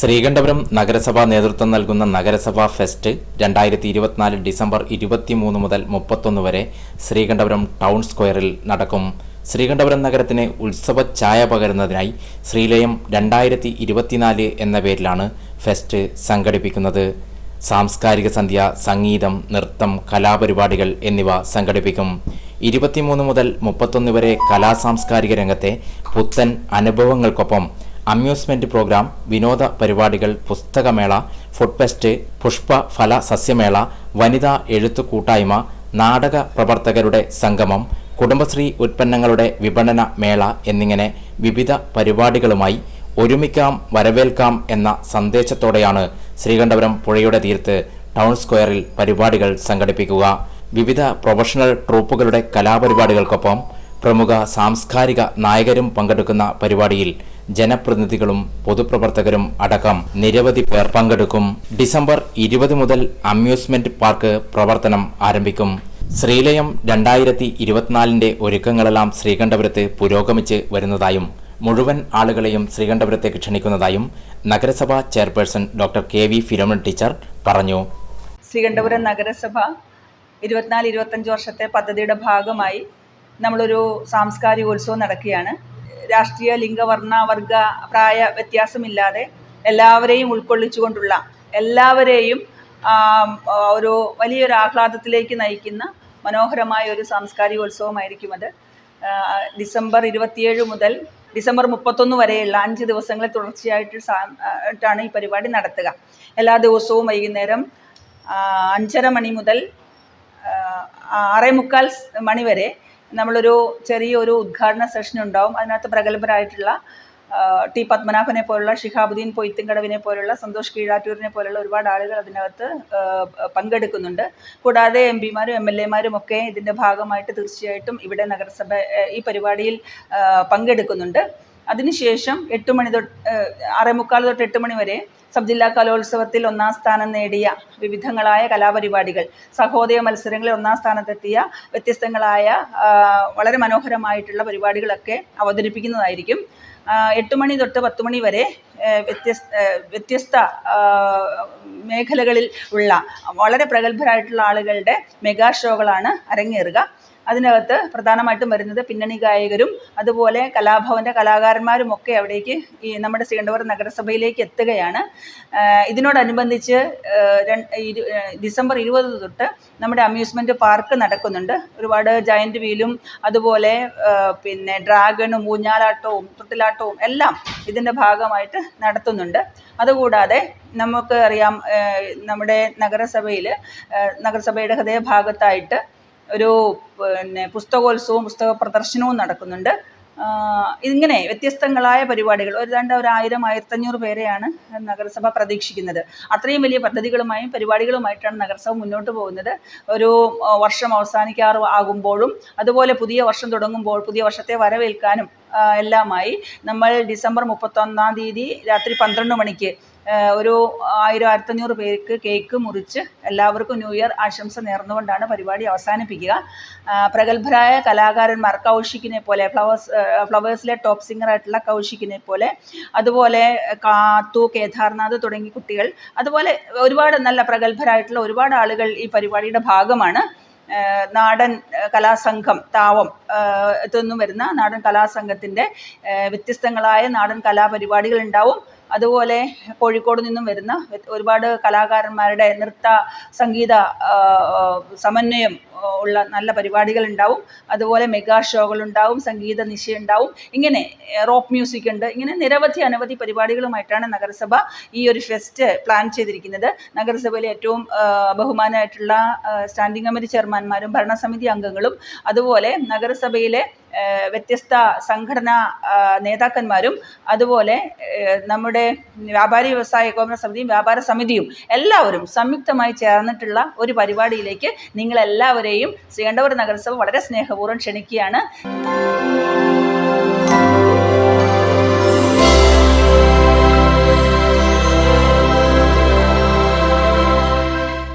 ശ്രീകണ്ഠപുരം നഗരസഭാ നേതൃത്വം നൽകുന്ന നഗരസഭാ ഫെസ്റ്റ് രണ്ടായിരത്തി ഇരുപത്തിനാല് ഡിസംബർ ഇരുപത്തിമൂന്ന് മുതൽ മുപ്പത്തൊന്ന് വരെ ശ്രീകണ്ഠപുരം ടൗൺ സ്ക്വയറിൽ നടക്കും. ശ്രീകണ്ഠപുരം നഗരത്തിന് ഉത്സവ ഛായ പകരുന്നതിനായി ശ്രീലയം രണ്ടായിരത്തി ഇരുപത്തിനാല് എന്ന പേരിലാണ് ഫെസ്റ്റ് സംഘടിപ്പിക്കുന്നത്. സാംസ്കാരിക സന്ധ്യ സംഗീതം നൃത്തം കലാപരിപാടികൾ എന്നിവ സംഘടിപ്പിക്കും. ഇരുപത്തിമൂന്ന് മുതൽ മുപ്പത്തൊന്ന് വരെ കലാസാംസ്കാരിക രംഗത്തെ പുത്തൻ അനുഭവങ്ങൾക്കൊപ്പം അമ്യൂസ്മെന്റ് പ്രോഗ്രാം വിനോദ പരിപാടികൾ പുസ്തകമേള ഫുഡ് ഫെസ്റ്റ് പുഷ്പ ഫല സസ്യമേള വനിതാ എഴുത്തു കൂട്ടായ്മ നാടക പ്രവർത്തകരുടെ സംഗമം കുടുംബശ്രീ ഉൽപ്പന്നങ്ങളുടെ വിപണന മേള എന്നിങ്ങനെ വിവിധ പരിപാടികളുമായി ഒരുമിക്കാം വരവേൽക്കാം എന്ന സന്ദേശത്തോടെയാണ് ശ്രീകണ്ഠപുരം പുഴയുടെ തീർത്ത് ടൗൺ സ്ക്വയറിൽ പരിപാടികൾ സംഘടിപ്പിക്കുക. വിവിധ പ്രൊഫഷണൽ ട്രൂപ്പുകളുടെ കലാപരിപാടികൾക്കൊപ്പം പ്രമുഖ സാംസ്കാരിക നായകരും പങ്കെടുക്കുന്ന പരിപാടിയിൽ ജനപ്രതിനിധികളും പൊതുപ്രവർത്തകരും അടക്കം നിരവധി പേർ പങ്കെടുക്കും. ഡിസംബർ ഇരുപത് മുതൽ അമ്യൂസ്മെന്റ് പാർക്ക് പ്രവർത്തനം ആരംഭിക്കും. ശ്രീലയം രണ്ടായിരത്തി ഇരുപത്തിനാലിന്റെ ഒരുക്കങ്ങളെല്ലാം ശ്രീകണ്ഠപുരത്ത് പുരോഗമിച്ച് വരുന്നതായും മുഴുവൻ ആളുകളെയും ശ്രീകണ്ഠപുരത്തേക്ക് ക്ഷണിക്കുന്നതായും നഗരസഭാ chairperson doctor K. V. Philomen teacher പറഞ്ഞു. ശ്രീകണ്ഠപുരം നഗരസഭ ഇരുപത്തിനാല് ഇരുപത്തഞ്ച് വർഷത്തെ പദ്ധതിയുടെ ഭാഗമായി നമ്മളൊരു സാംസ്കാരിക ഉത്സവം നടക്കുകയാണ്. രാഷ്ട്രീയ ലിംഗവർണ വർഗ പ്രായ വ്യത്യാസമില്ലാതെ എല്ലാവരെയും ഉൾക്കൊള്ളിച്ചുകൊണ്ടുള്ള എല്ലാവരെയും ഒരു വലിയൊരു ആഹ്ലാദത്തിലേക്ക് നയിക്കുന്ന മനോഹരമായ ഒരു സാംസ്കാരികോത്സവമായിരിക്കും അത്. ഡിസംബർ ഇരുപത്തിയേഴ് മുതൽ ഡിസംബർ മുപ്പത്തൊന്ന് വരെയുള്ള അഞ്ച് ദിവസങ്ങളെ തുടർച്ചയായിട്ട് സാ- ആയിട്ടാണ് ഈ പരിപാടി നടത്തുക. എല്ലാ ദിവസവും വൈകുന്നേരം അഞ്ചര മണി മുതൽ ആറേ മുക്കാൽ മണി വരെ നമ്മളൊരു ചെറിയൊരു ഉദ്ഘാടന സെഷൻ ഉണ്ടാവും. അതിനകത്ത് പ്രഗത്ഭരായിട്ടുള്ള ടി പത്മനാഭനെ പോലുള്ള ഷിഹാബുദ്ദീൻ പൊയ്ത്തുംകടവിനെ പോലുള്ള സന്തോഷ് കീഴാറ്റൂരിനെ പോലുള്ള ഒരുപാട് ആളുകൾ അതിനകത്ത് പങ്കെടുക്കുന്നുണ്ട്. കൂടാതെ എം പിമാരും എം എൽ എമാരും ഒക്കെ ഇതിന്റെ ഭാഗമായിട്ട് തീർച്ചയായിട്ടും ഇവിടെ നഗരസഭ ഈ പരിപാടിയിൽ പങ്കെടുക്കുന്നുണ്ട്. അതിനുശേഷം എട്ട് മണി തൊട്ട് ആറേമുക്കാൽ തൊട്ട് എട്ട് മണി വരെ സബ് ജില്ലാ കലോത്സവത്തിൽ ഒന്നാം സ്ഥാനം നേടിയ വിവിധങ്ങളായ കലാപരിപാടികൾ സഹോദയ മത്സരങ്ങളിൽ ഒന്നാം സ്ഥാനത്തെത്തിയ വ്യത്യസ്തങ്ങളായ വളരെ മനോഹരമായിട്ടുള്ള പരിപാടികളൊക്കെ അവതരിപ്പിക്കുന്നതായിരിക്കും. എട്ട് മണി തൊട്ട് പത്ത് മണി വരെ വ്യത്യസ്ത വ്യത്യസ്ത മേഖലകളിൽ ഉള്ള വളരെ പ്രഗത്ഭരായിട്ടുള്ള ആളുകളുടെ മെഗാ ഷോകളാണ് അരങ്ങേറുക. അതിനകത്ത് പ്രധാനമായിട്ടും വരുന്നത് പിന്നണി ഗായകരും അതുപോലെ കലാഭവന്റെ കലാകാരന്മാരും ഒക്കെ അവിടേക്ക് ഈ നമ്മുടെ ശ്രീകണ്ഠപുരം നഗരസഭയിലേക്ക് എത്തുകയാണ്. ഇതിനോടനുബന്ധിച്ച് ഡിസംബർ ഇരുപത് തൊട്ട് നമ്മുടെ അമ്യൂസ്മെന്റ് പാർക്ക് നടക്കുന്നുണ്ട്. ഒരുപാട് ജയന്റ് വീലും അതുപോലെ പിന്നെ ഡ്രാഗണും ഊഞ്ഞാലാട്ടവും തൊട്ടിലാട്ടവും എല്ലാം ഇതിന്റെ ഭാഗമായിട്ട് നടത്തുന്നുണ്ട്. അതുകൂടാതെ നമുക്ക് അറിയാം നമ്മുടെ നഗരസഭയിൽ നഗരസഭയുടെ ഹൃദയഭാഗത്തായിട്ട് ഒരു പിന്നെ പുസ്തകോത്സവവും പുസ്തക പ്രദർശനവും നടക്കുന്നുണ്ട് ഇങ്ങനെ വ്യത്യസ്തങ്ങളായ പരിപാടികൾ. ഏതാണ്ട് ഒരു ആയിരം ആയിരത്തഞ്ഞൂറ് പേരെയാണ് നഗരസഭ പ്രതീക്ഷിക്കുന്നത്. അത്രയും വലിയ പദ്ധതികളുമായും പരിപാടികളുമായിട്ടാണ് നഗരസഭ മുന്നോട്ട് പോകുന്നത്. ഒരു വർഷം അവസാനിക്കാറ് ആകുമ്പോഴും അതുപോലെ പുതിയ വർഷം തുടങ്ങുമ്പോൾ പുതിയ വർഷത്തെ വരവേൽക്കാനും എല്ലാമായി നമ്മൾ ഡിസംബർ മുപ്പത്തൊന്നാം തീയതി രാത്രി പന്ത്രണ്ട് മണിക്ക് ഒരു ആയിരം ആയിരത്തഞ്ഞൂറ് പേർക്ക് കേക്ക് മുറിച്ച് എല്ലാവർക്കും ന്യൂ ഇയർ ആശംസ നേർന്നുകൊണ്ടാണ് പരിപാടി അവസാനിപ്പിക്കുക. പ്രഗത്ഭരായ കലാകാരന്മാർ കൗശിക്കിനെ പോലെ ഫ്ലവേഴ്സ് ഫ്ലവേഴ്സിലെ ടോപ്പ് സിംഗറായിട്ടുള്ള കൗശിക്കിനെ പോലെ അതുപോലെ കാത്തു കേദാർനാഥ് തുടങ്ങിയ കുട്ടികൾ അതുപോലെ ഒരുപാട് നല്ല പ്രഗത്ഭരായിട്ടുള്ള ഒരുപാട് ആളുകൾ ഈ പരിപാടിയുടെ ഭാഗമാണ്. നാടൻ കലാസംഘം താവം ഇതൊന്നും വരുന്ന നാടൻ കലാസംഘത്തിന്റെ വ്യത്യസ്തങ്ങളായ നാടൻ കലാപരിപാടികൾ ഉണ്ടാവും. അതുപോലെ കോഴിക്കോട് നിന്നും വരുന്ന ഒരുപാട് കലാകാരന്മാരുടെ നൃത്ത സംഗീത സമന്വയം ഉള്ള നല്ല പരിപാടികൾ ഉണ്ടാവും അതുപോലെ മെഗാ ഷോകൾ ഉണ്ടാവും സംഗീത നിശ ഉണ്ടാവും ഇങ്ങനെ റോക്ക് മ്യൂസിക് ഉണ്ട്. ഇങ്ങനെ നിരവധി അനവധി പരിപാടികളുമായിട്ടാണ് നഗരസഭ ഈ ഒരു ഫെസ്റ്റ് പ്ലാൻ ചെയ്തിരിക്കുന്നത്. നഗരസഭയിലെ ഏറ്റവും ബഹുമാനമായിട്ടുള്ള സ്റ്റാൻഡിംഗ് കമ്മിറ്റി ചെയർമാന്മാരും ഭരണസമിതി അംഗങ്ങളും അതുപോലെ നഗരസഭയിലെ വ്യത്യസ്ത സംഘടനാ നേതാക്കന്മാരും അതുപോലെ നമ്മുടെ വ്യാപാരി വ്യവസായ ഏകോപന സമിതിയും വ്യാപാര സമിതിയും എല്ലാവരും സംയുക്തമായി ചേർന്നിട്ടുള്ള ഒരു പരിപാടിയിലേക്ക് നിങ്ങളെല്ലാവരെയും ശ്രീകണ്ഠപുരം നഗരസഭ വളരെ സ്നേഹപൂർവം ക്ഷണിക്കുകയാണ്.